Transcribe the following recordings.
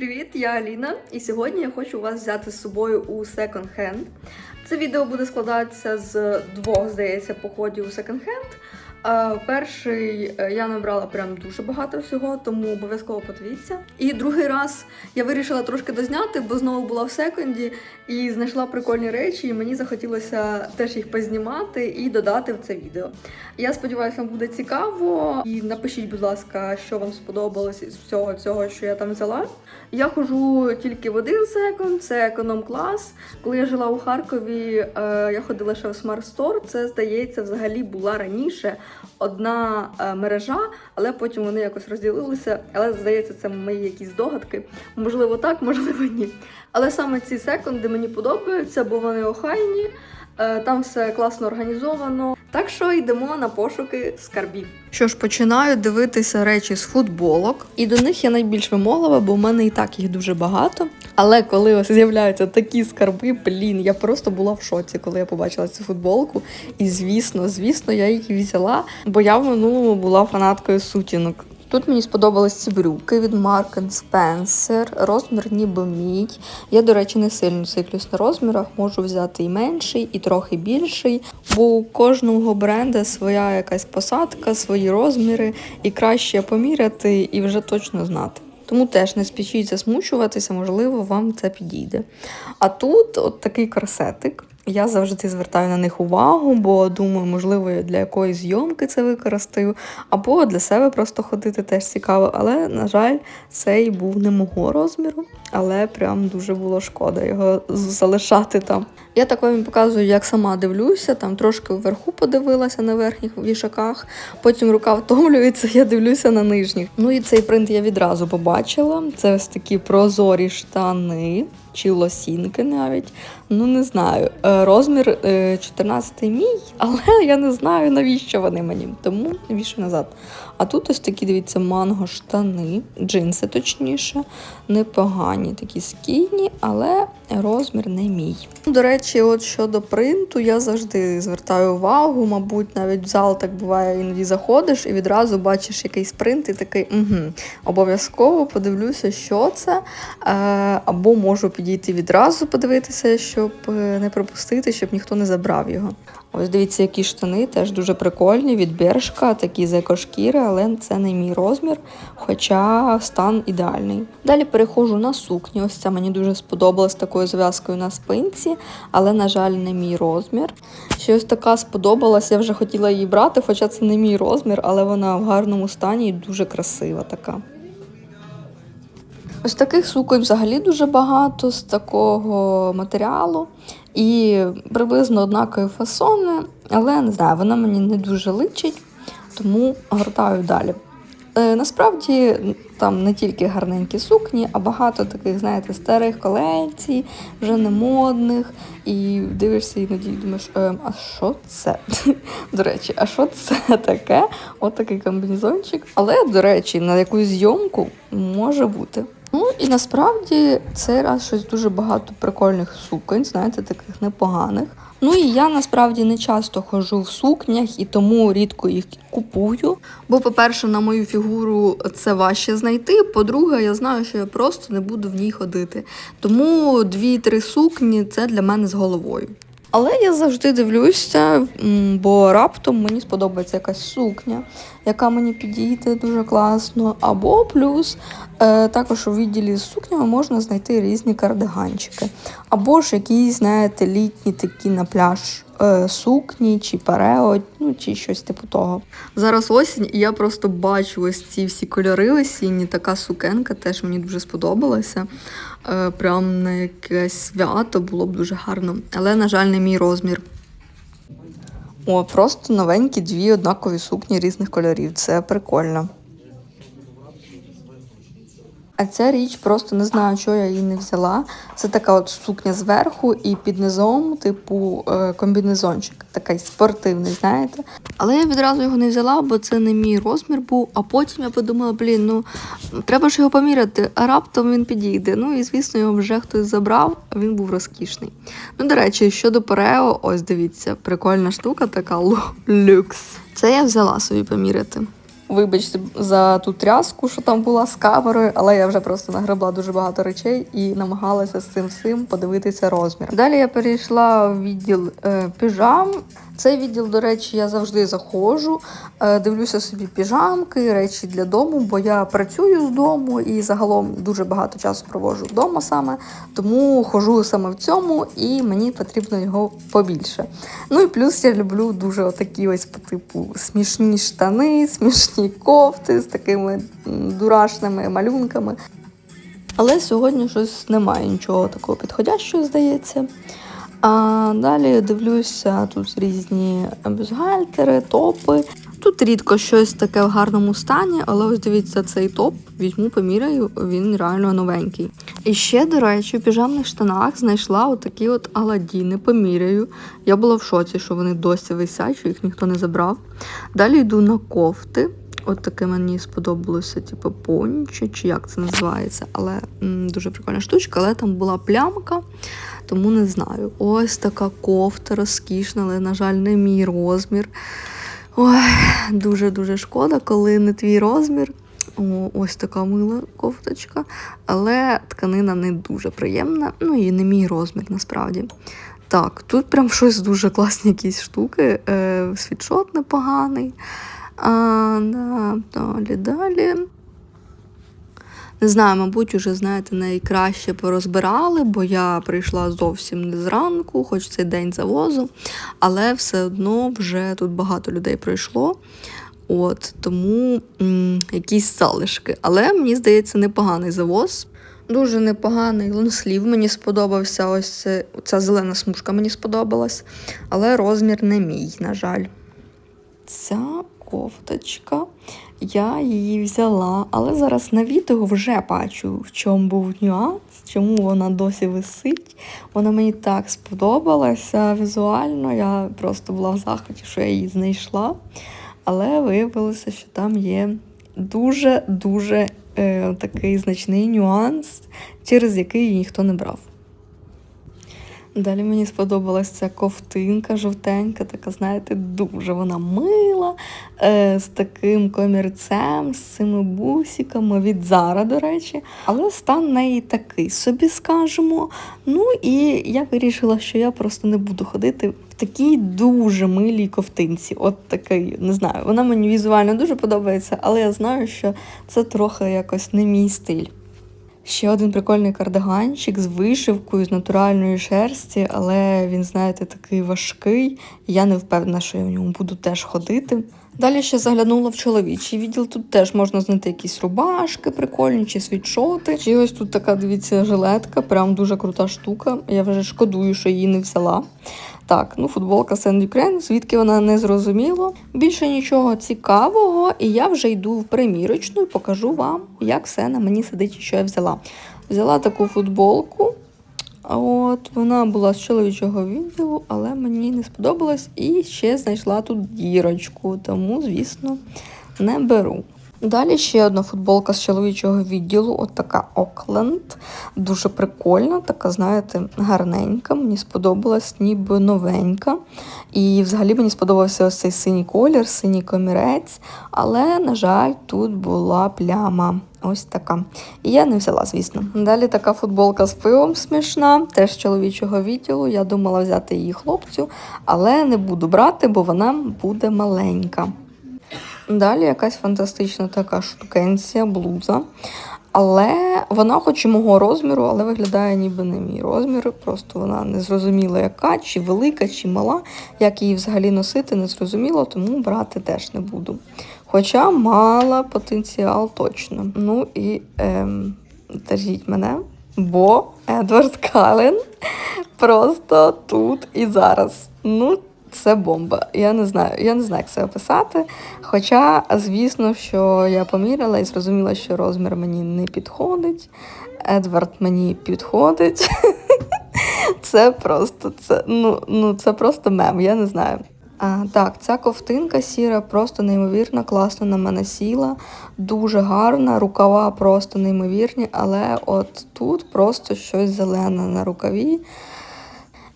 Привіт, я Аліна, і сьогодні я хочу вас взяти з собою у Hand. Це відео буде складатися з двох, здається, походів у. Е, Перший е, я набрала прям дуже багато всього, тому обов'язково подивіться. І другий раз я вирішила трошки дозняти, бо знову була в секонді і знайшла прикольні речі, і мені захотілося теж їх познімати і додати в це відео. Я сподіваюся, вам буде цікаво. І напишіть, будь ласка, що вам сподобалось із всього цього, що я там взяла. Я ходжу тільки в один секонд, це економ-клас. Коли я жила у Харкові, е, я ходила ще в Smart Store. Це, здається, взагалі була раніше одна е, мережа, але потім вони якось розділилися. Але здається, це мої якісь догадки. Можливо, так, можливо, ні. Але саме ці секонди мені подобаються, бо вони охайні. Е, Там все класно організовано. Так що йдемо на пошуки скарбів. Що ж, починаю дивитися речі з футболок, і до них я найбільш вимоглива, бо в мене і так їх дуже багато. Але коли ось з'являються такі скарби, блін, я просто була в шоці, коли я побачила цю футболку. І звісно, звісно, я її взяла, бо я в минулому була фанаткою сутінок. Тут мені сподобались ці брюки від Mark Spencer, розмір ніби мій. Я, до речі, не сильно циклюсь на розмірах, можу взяти і менший, і трохи більший, бо у кожного бренда своя якась посадка, свої розміри, і краще поміряти і вже точно знати. Тому теж не спішіть засмучуватися, можливо, вам це підійде. А тут от такий корсетик. Я завжди звертаю на них увагу, бо думаю, можливо, для якоїсь зйомки це використаю, або для себе просто ходити теж цікаво. Але, на жаль, цей був не мого розміру, але прям дуже було шкода його залишати там. Я так вам показую, як сама дивлюся, там трошки вверху подивилася на верхніх вішаках, потім рука втомлюється, я дивлюся на нижніх. Ну і цей принт я відразу побачила. Це ось такі прозорі штани. Чи лосінки навіть. Ну, не знаю. Е, Розмір 14 мій, але я не знаю, навіщо вони мені. Тому вішу назад. А тут ось такі, дивіться, манго штани, джинси точніше, непогані, такі скійні, але розмір не мій. До речі, от щодо принту, я завжди звертаю увагу, мабуть, навіть в зал так буває, іноді заходиш і відразу бачиш якийсь принт, і такий угу, обов'язково подивлюся, що це. Е, або можу підійти відразу подивитися, щоб е, не пропустити, щоб ніхто не забрав його. Ось дивіться, які штани теж дуже прикольні від Бершка, такі з екошкіри, але це не мій розмір, хоча стан ідеальний. Далі переходжу на сукню. Ось ця мені дуже сподобалась такою зв'язкою на спинці, але, на жаль, не мій розмір. Ще ось така сподобалась, я вже хотіла її брати, хоча це не мій розмір, але вона в гарному стані і дуже красива така. Ось таких суконь взагалі дуже багато з такого матеріалу і приблизно однакові фасони, але не знаю, вона мені не дуже личить, тому гортаю далі. Е, насправді там не тільки гарненькі сукні, а багато таких, знаєте, старих колекцій, вже не модних. І дивишся іноді думаєш, е, а що це? До речі, а що це таке? От такий комбінезончик. Але, до речі, на якусь зйомку може бути. Ну і насправді цей раз щось дуже багато прикольних суконь, знаєте, таких непоганих. Ну і я насправді не часто ходжу в сукнях і тому рідко їх купую. Бо, по-перше, на мою фігуру це важче знайти. По-друге, я знаю, що я просто не буду в ній ходити. Тому дві-три сукні це для мене з головою. Але я завжди дивлюся, бо раптом мені сподобається якась сукня, яка мені підійде дуже класно. Або плюс е, також у відділі з сукнями можна знайти різні кардиганчики. Або ж якісь, знаєте, літні такі на пляж сукні, чи парео, ну чи щось типу того. Зараз осінь, і я просто бачу ось ці всі кольори осінні. Така сукенка теж мені дуже сподобалася. Е, прям на якесь свято було б дуже гарно. Але, на жаль, не мій розмір. О, просто новенькі дві однакові сукні різних кольорів. Це прикольно. А ця річ просто не знаю, чого я її не взяла. Це така от сукня зверху і під низом, типу е, комбінезончик, такий спортивний, знаєте. Але я відразу його не взяла, бо це не мій розмір був. А потім я подумала, блін, ну треба ж його поміряти, а раптом він підійде. Ну і звісно, його вже хтось забрав, а він був розкішний. Ну, до речі, щодо Парео, ось дивіться, прикольна штука, така люкс. Це я взяла собі поміряти. Вибачте за ту тряску, що там була з камерою, але я вже просто нагребла дуже багато речей і намагалася з цим всім подивитися розмір. Далі я перейшла в відділ е, піжам. Цей відділ, до речі, я завжди заходжу, е, дивлюся собі піжамки, речі для дому, бо я працюю з дому і загалом дуже багато часу проводжу вдома саме, тому хожу саме в цьому і мені потрібно його побільше. Ну і плюс я люблю дуже отакі ось по типу смішні штани, смішні кофти з такими дурашними малюнками. Але сьогодні щось немає нічого такого підходящого, здається. А далі дивлюся тут різні бюстгальтери, топи. Тут рідко щось таке в гарному стані, але ось дивіться, цей топ візьму, поміряю, він реально новенький. І ще, до речі, в піжамних штанах знайшла отакі от аладіни, поміряю. Я була в шоці, що вони досі висять, що їх ніхто не забрав. Далі йду на кофти. От таке мені сподобалося, типу пончо, чи як це називається, але м, дуже прикольна штучка, але там була плямка, тому не знаю. Ось така кофта розкішна, але, на жаль, не мій розмір. Ой, дуже-дуже шкода, коли не твій розмір. О, ось така мила кофточка, але тканина не дуже приємна, ну і не мій розмір насправді. Так, тут прям щось дуже класні якісь штуки. Е, світшот непоганий. А, да, далі, далі. Не знаю, мабуть, уже, знаєте, найкраще порозбирали, бо я прийшла зовсім не зранку, хоч цей день завозу, але все одно вже тут багато людей прийшло. От, тому м, якісь залишки. Але мені здається, непоганий завоз. Дуже непоганий лонслів мені сподобався. Ось ця зелена смужка мені сподобалась, але розмір не мій, на жаль. Ця кофточка, я її взяла, але зараз на відео вже бачу, в чому був нюанс, чому вона досі висить. Вона мені так сподобалася візуально. Я просто була в захваті, що я її знайшла. Але виявилося, що там є дуже-дуже е, такий значний нюанс, через який її ніхто не брав. Далі мені сподобалась ця ковтинка жовтенька, така, знаєте, дуже вона мила, е, з таким комірцем, з цими бусиками від Зара, до речі. Але стан неї такий собі скажемо. Ну і я вирішила, що я просто не буду ходити в такій дуже милій ковтинці. От такий, не знаю, вона мені візуально дуже подобається, але я знаю, що це трохи якось не мій стиль. Ще один прикольний кардиганчик з вишивкою, з натуральної шерсті, але він, знаєте, такий важкий. Я не впевнена, що я в ньому буду теж ходити. Далі ще заглянула в чоловічий відділ. Тут теж можна знайти якісь рубашки прикольні чи світшоти. Чи ось тут така, дивіться, жилетка, прям дуже крута штука. Я вже шкодую, що її не взяла. Так, ну футболка Send Ukraine, звідки вона не зрозуміло. Більше нічого цікавого, і я вже йду в примірочну і покажу вам, як все на мені сидить, що я взяла. Взяла таку футболку. От вона була з чоловічого відділу, але мені не сподобалась і ще знайшла тут дірочку, тому, звісно, не беру. Далі ще одна футболка з чоловічого відділу, от така Окленд. Дуже прикольна, така, знаєте, гарненька. Мені сподобалась, ніби новенька. І взагалі мені сподобався ось цей синій колір, синій комірець. Але, на жаль, тут була пляма. Ось така. І я не взяла, звісно. Далі така футболка з пивом смішна, теж з чоловічого відділу. Я думала взяти її хлопцю, але не буду брати, бо вона буде маленька. Далі якась фантастична така штукенція, блуза. Але вона, хоч і мого розміру, але виглядає ніби не мій розмір. Просто вона не зрозуміла, яка, чи велика, чи мала. Як її взагалі носити, не зрозуміло, тому брати теж не буду. Хоча мала потенціал точно. Ну і ем, держіть мене, бо Едвард Кален просто тут і зараз. Ну, це бомба. Я не знаю, я не знаю, як це описати. Хоча, звісно, що я поміряла і зрозуміла, що розмір мені не підходить. Едвард мені підходить. Це просто це, ну, ну, це просто мем, я не знаю. А, так, ця ковтинка сіра просто неймовірно класно на мене сіла. Дуже гарна, рукава просто неймовірні, але от тут просто щось зелене на рукаві.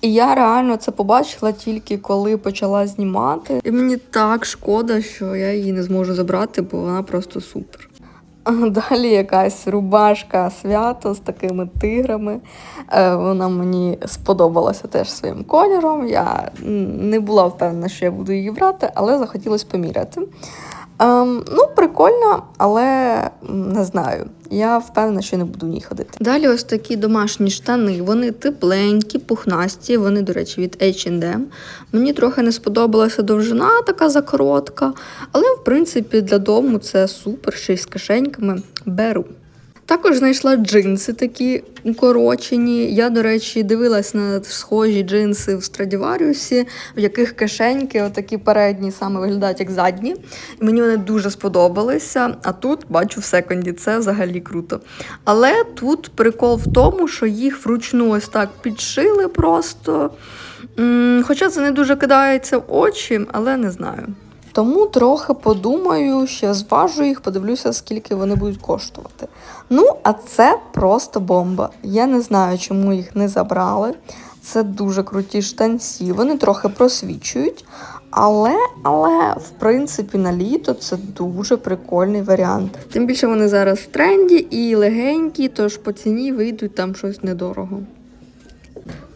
І я реально це побачила тільки коли почала знімати. І мені так шкода, що я її не зможу забрати, бо вона просто супер. Далі якась рубашка свято з такими тиграми. Е, Вона мені сподобалася теж своїм кольором. Я не була впевнена, що я буду її брати, але захотілося поміряти. Ем, ну, прикольно, але не знаю. Я впевнена, що не буду в ній ходити. Далі ось такі домашні штани. Вони тепленькі, пухнасті. Вони, до речі, від H&M. Мені трохи не сподобалася довжина, така закоротка. Але, в принципі, для дому це супер, ще й з кишеньками. Беру. Також знайшла джинси такі укорочені. Я, до речі, дивилась на схожі джинси в Страдіваріусі, в яких кишеньки, отакі передні, саме виглядають як задні. І мені вони дуже сподобалися. А тут бачу в секонді, це взагалі круто. Але тут прикол в тому, що їх вручну ось так підшили просто. Хоча це не дуже кидається в очі, але не знаю. Тому трохи подумаю, ще зважу їх, подивлюся, скільки вони будуть коштувати. Ну, а це просто бомба. Я не знаю, чому їх не забрали. Це дуже круті штанці, вони трохи просвічують. Але, але, в принципі, на літо це дуже прикольний варіант. Тим більше вони зараз в тренді і легенькі, тож по ціні вийдуть там щось недорого.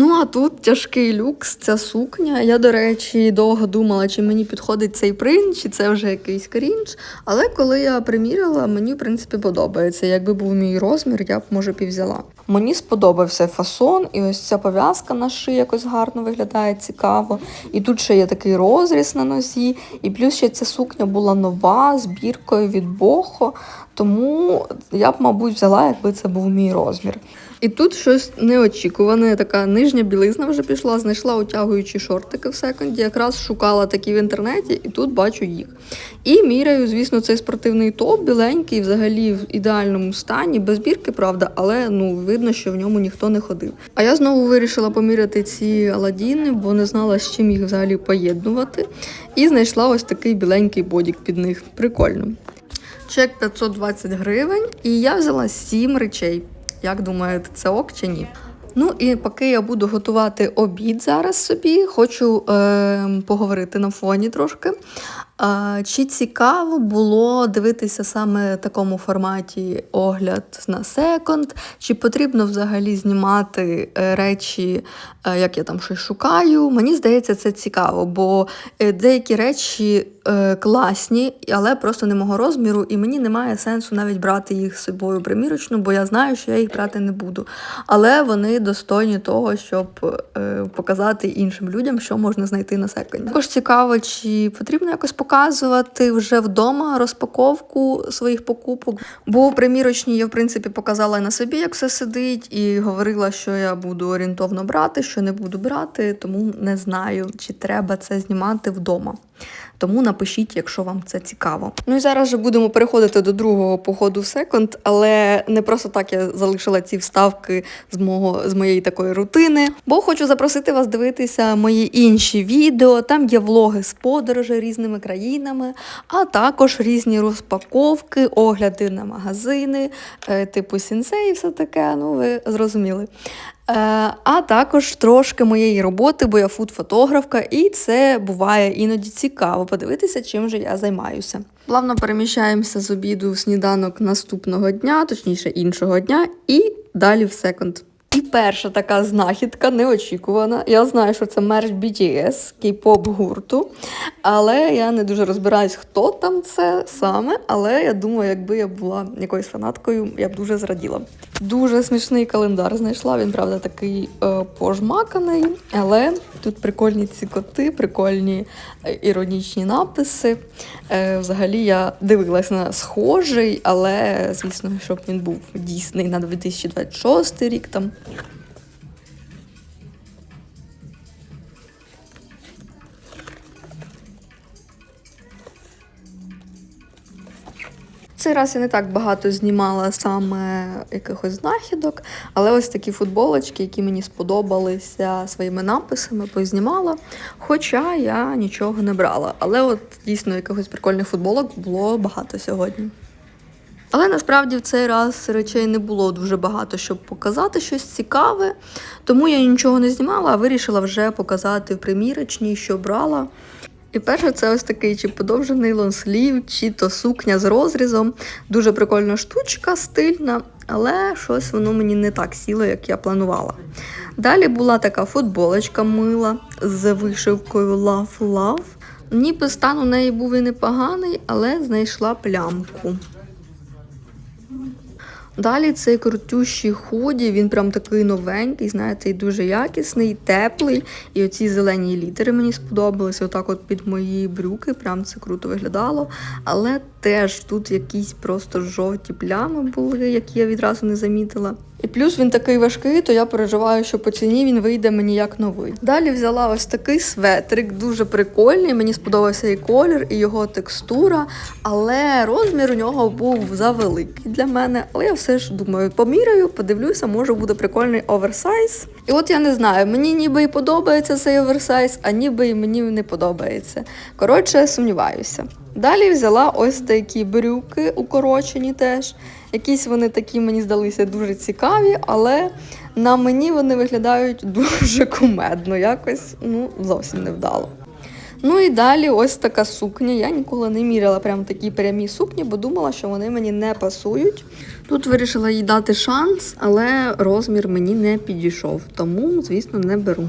Ну, а тут тяжкий люкс, ця сукня. Я, до речі, довго думала, чи мені підходить цей принт, чи це вже якийсь крінж. Але коли я приміряла, мені, в принципі, подобається. Якби був мій розмір, я б, може, б і взяла. Мені сподобався фасон, і ось ця пов'язка на шиї якось гарно виглядає цікаво. І тут ще є такий розріз на нозі. І плюс ще ця сукня була нова, з біркою від Бохо. Тому я б, мабуть, взяла, якби це був мій розмір. І тут щось неочікуване, така нижня білизна вже пішла, знайшла утягуючі шортики в секонді, якраз шукала такі в інтернеті, і тут бачу їх. І міряю, звісно, цей спортивний топ, біленький, взагалі в ідеальному стані, без бірки, правда, але ну видно, що в ньому ніхто не ходив. А я знову вирішила поміряти ці аладіни, бо не знала, з чим їх взагалі поєднувати. І знайшла ось такий біленький бодік під них. Прикольно. Чек 520 гривень, і я взяла 7 речей. Як думаєте, це ок чи ні? Ну і поки я буду готувати обід зараз собі, хочу е, поговорити на фоні трошки. Чи цікаво було дивитися саме в такому форматі огляд на секонд? Чи потрібно взагалі знімати е, речі, е, як я там щось шукаю? Мені здається, це цікаво, бо е, деякі речі класні, але просто не мого розміру, і мені немає сенсу навіть брати їх з собою примірочну, бо я знаю, що я їх брати не буду. Але вони достойні того, щоб показати іншим людям, що можна знайти на секонді. Також цікаво, чи потрібно якось показувати вже вдома розпаковку своїх покупок. Бо в примірочні я, в принципі, показала на собі, як все сидить, і говорила, що я буду орієнтовно брати, що не буду брати, тому не знаю, чи треба це знімати вдома. Тому напишіть, якщо вам це цікаво. Ну і зараз вже будемо переходити до другого походу в секонд, але не просто так я залишила ці вставки з мого з моєї такої рутини. Бо хочу запросити вас дивитися мої інші відео. Там є влоги з подорожей різними країнами, а також різні розпаковки, огляди на магазини, е, типу сінсей, і все таке. Ну ви зрозуміли. Е, А також трошки моєї роботи, бо я фуд-фотографка, і це буває іноді цікаво подивитися, чим же я займаюся. Плавно переміщаємося з обіду в сніданок наступного дня, точніше іншого дня, і далі в секонд. І перша така знахідка неочікувана. Я знаю, що це мерч BTS, кей-поп гурту. Але я не дуже розбираюсь, хто там це саме. Але я думаю, якби я була якоюсь фанаткою, я б дуже зраділа. Дуже смішний календар знайшла. Він, правда, такий е, пожмаканий, але тут прикольні ці коти, прикольні е, іронічні написи. Е, взагалі я дивилась на схожий, але звісно, щоб він був дійсний на 2026 рік там. Цей раз я не так багато знімала саме якихось знахідок, але ось такі футболочки, які мені сподобалися своїми написами, познімала. Хоча я нічого не брала. Але от дійсно якихось прикольних футболок було багато сьогодні. Але насправді в цей раз речей не було дуже багато, щоб показати щось цікаве. Тому я нічого не знімала, а вирішила вже показати в примірочній, що брала. І перше, це ось такий чи подовжений лонслів, чи то сукня з розрізом. Дуже прикольна штучка, стильна, але щось воно мені не так сіло, як я планувала. Далі була така футболочка мила з вишивкою Love Love. Ніби стан у неї був і непоганий, але знайшла плямку. Далі цей крутющий худі, він прям такий новенький, знаєте, і дуже якісний, теплий. І оці зелені літери мені сподобалися. Отак от під мої брюки, прям це круто виглядало. Але теж тут якісь просто жовті плями були, які я відразу не замітила. І плюс він такий важкий, то я переживаю, що по ціні він вийде мені як новий. Далі взяла ось такий светрик, дуже прикольний. Мені сподобався і колір, і його текстура, але розмір у нього був завеликий для мене. Але я все ж думаю, поміряю, подивлюся, може буде прикольний оверсайз. І от я не знаю, мені ніби і подобається цей оверсайз, а ніби і мені не подобається. Коротше, сумніваюся. Далі взяла ось такі брюки, укорочені теж. Якісь вони такі мені здалися дуже цікаві, але на мені вони виглядають дуже кумедно, якось ну, зовсім невдало. Ну і далі ось така сукня. Я ніколи не міряла прям такі прямі сукні, бо думала, що вони мені не пасують. Тут вирішила їй дати шанс, але розмір мені не підійшов, тому, звісно, не беру.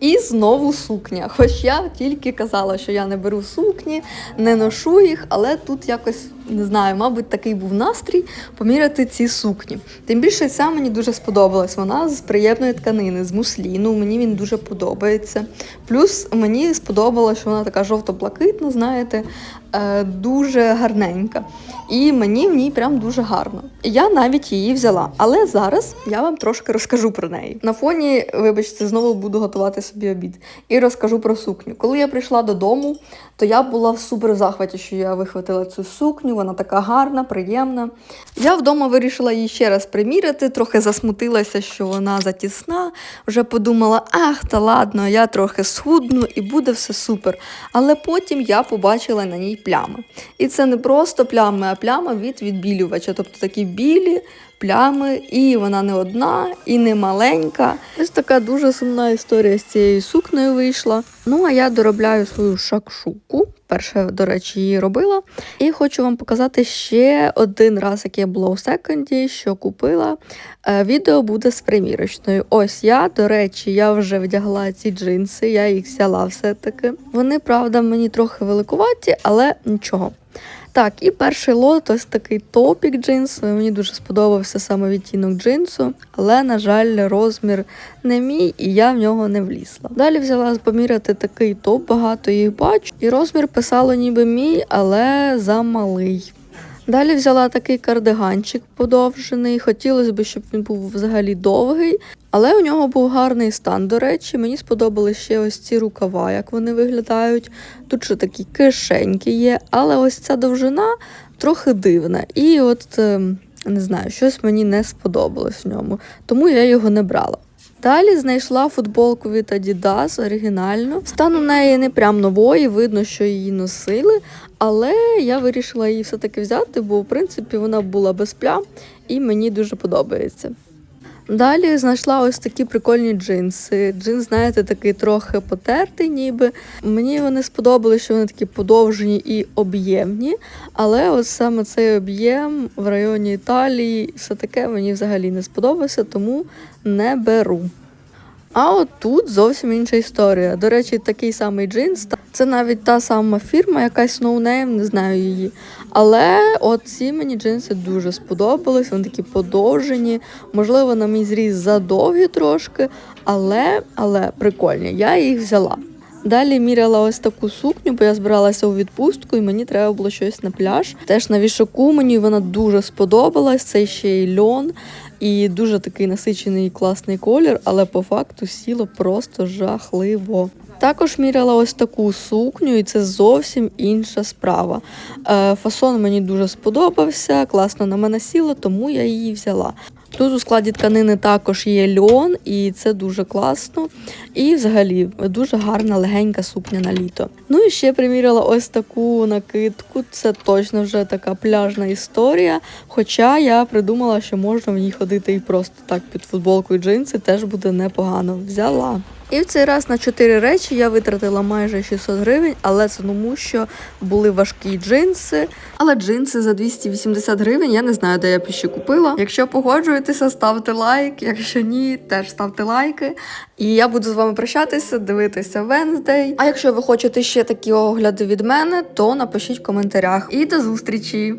І знову сукня. Хоч я тільки казала, що я не беру сукні, не ношу їх, але тут якось не знаю, мабуть, такий був настрій поміряти ці сукні. Тим більше ця мені дуже сподобалась. Вона з приємної тканини, з мусліну. Мені він дуже подобається. Плюс мені сподобалося, що вона така жовто-блакитна, знаєте, е, дуже гарненька. І мені в ній прям дуже гарно. Я навіть її взяла. Але зараз я вам трошки розкажу про неї. На фоні, вибачте, знову буду готувати собі обід і розкажу про сукню. Коли я прийшла додому, то я була в супер захваті, що я вихватила цю сукню. Вона така гарна, приємна. Я вдома вирішила її ще раз приміряти, трохи засмутилася, що вона затісна. Вже подумала, ах, та ладно, я трохи схудну і буде все супер. Але потім я побачила на ній плями. І це не просто плями, а пляма від відбілювача. Тобто такі білі плями, і вона не одна, і не маленька. Ось така дуже сумна історія з цією сукнею вийшла. Ну, а я доробляю свою шакшуку. Перше, до речі, її робила. І хочу вам показати ще один раз, як я була у секонді, що купила. Е, Відео буде з примірочною. Ось я, до речі, я вже вдягла ці джинси, я їх взяла все-таки. Вони, правда, мені трохи великуваті, але нічого. Так, і перший лот ось такий топік джинс. Мені дуже сподобався саме відтінок джинсу, але, на жаль, розмір не мій, і я в нього не влізла. Далі взяла поміряти такий топ, багато їх бачу, і розмір писало ніби мій, але замалий. Далі взяла такий кардиганчик подовжений. Хотілося б, щоб він був взагалі довгий, але у нього був гарний стан. До речі, мені сподобались ще ось ці рукава, як вони виглядають. Тут ще такі кишеньки є, але ось ця довжина трохи дивна. І от ем, не знаю, щось мені не сподобалось в ньому, тому я його не брала. Далі знайшла футболку від Adidas оригінальну. Стан у неї не прям нової, видно, що її носили, але я вирішила її все-таки взяти, бо в принципі вона була без плям і мені дуже подобається. Далі знайшла ось такі прикольні джинси. Джинс, знаєте, такий трохи потертий, ніби. Мені вони сподобали, що вони такі подовжені і об'ємні. Але ось саме цей об'єм в районі Італії, все таке мені взагалі не сподобався, тому не беру. А от тут зовсім інша історія. До речі, такий самий джинс. Це навіть та сама фірма, якась ноунейм, не знаю її. Але от ці мені джинси дуже сподобались, вони такі подовжені. Можливо, на мій зріз задовгі трошки, але, але прикольні. Я їх взяла. Далі міряла ось таку сукню, бо я збиралася у відпустку, і мені треба було щось на пляж. Теж на вішаку мені вона дуже сподобалась. Це ще й льон, і дуже такий насичений і класний колір, але по факту сіло просто жахливо. Також міряла ось таку сукню, і це зовсім інша справа. Е, Фасон мені дуже сподобався, класно на мене сіло, тому я її взяла. Тут у складі тканини також є льон, і це дуже класно. І взагалі дуже гарна легенька сукня на літо. Ну і ще приміряла ось таку накидку. Це точно вже така пляжна історія. Хоча я придумала, що можна в ній ходити і просто так під футболку і джинси теж буде непогано. Взяла. І в цей раз на чотири речі я витратила майже 600 гривень, але це тому, що були важкі джинси. Але джинси за 280 гривень я не знаю, де я б ще купила. Якщо погоджуєтеся, ставте лайк. Якщо ні, теж ставте лайки. І я буду з вами прощатися, дивитися Венздей. А якщо ви хочете ще такі огляди від мене, то напишіть в коментарях. І до зустрічі!